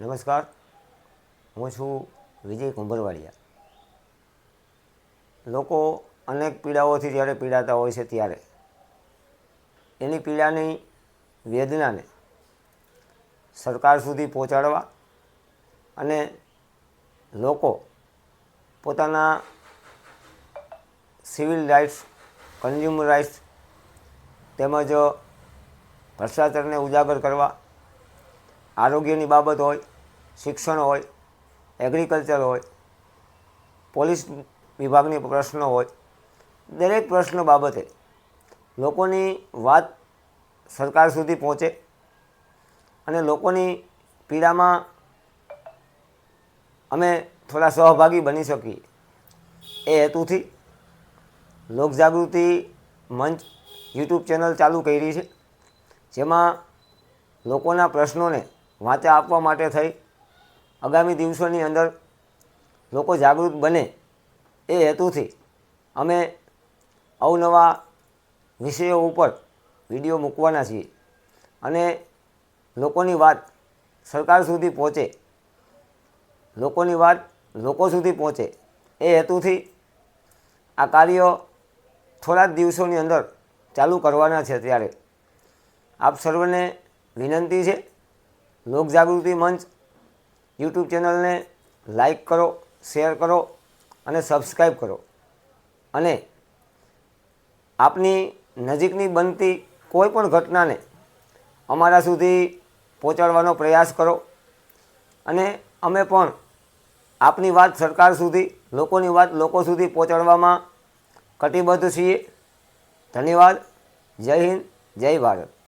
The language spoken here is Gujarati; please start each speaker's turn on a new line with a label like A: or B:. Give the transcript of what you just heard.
A: નમસ્કાર. હું છું વિજય કુંભરવાડિયા. લોકો અનેક પીડાઓથી જ્યારે પીડાતા હોય છે ત્યારે. એની પીડાની વેદનાને સરકાર સુધી પહોંચાડવા અને લોકો પોતાના સિવિલ રાઇટ્સ, કન્ઝ્યુમર રાઇટ્સ તેમજ ભ્રષ્ટાચારને ઉજાગર કરવા આરોગ્યની બાબત હોય, શિક્ષણ હોય એગ્રીકલ્ચર હોય, પોલીસ વિભાગની પ્રશ્નો હોય, દરેક પ્રશ્નો બાબતે લોકોની વાત સરકાર સુધી પહોંચે અને લોકોની પીડામાં અમે થોડા સહભાગી બની શકીએ. એ હેતુથી લોકજાગૃતિ મંચ યુટ્યુબ ચેનલ ચાલુ કરી છે, જેમાં લોકોના પ્રશ્નોને વાંચા આપવા માટે થઈ. આગામી દિવસોની અંદર લોકો જાગૃત બને એ હેતુથી અમે અવનવા વિષયો ઉપર વીડિયો મૂકવાના છીએ અને લોકોની વાત સરકાર સુધી પહોંચે. લોકોની વાત લોકો સુધી પહોંચે એ હેતુથી આ કાર્ય થોડા જ દિવસોની અંદર ચાલુ કરવાના છે ત્યારે આપ સર્વને વિનંતી છે લોકજાગૃતિ મંચ, યુટ્યુબ ચેનલને લાઈક કરો, શેર કરો અને સબસ્ક્રાઈબ કરો. અને આપની નજીકની બનતી કોઈ પણ ઘટનાને અમારા સુધી પહોંચાડવાનો પ્રયાસ કરો. અને અમે પણ આપની વાત સરકાર સુધી, લોકોની વાત લોકો સુધી પહોંચાડવામાં કટિબદ્ધ છીએ. ધન્યવાદ. જય હિન્દ, જય ભારત.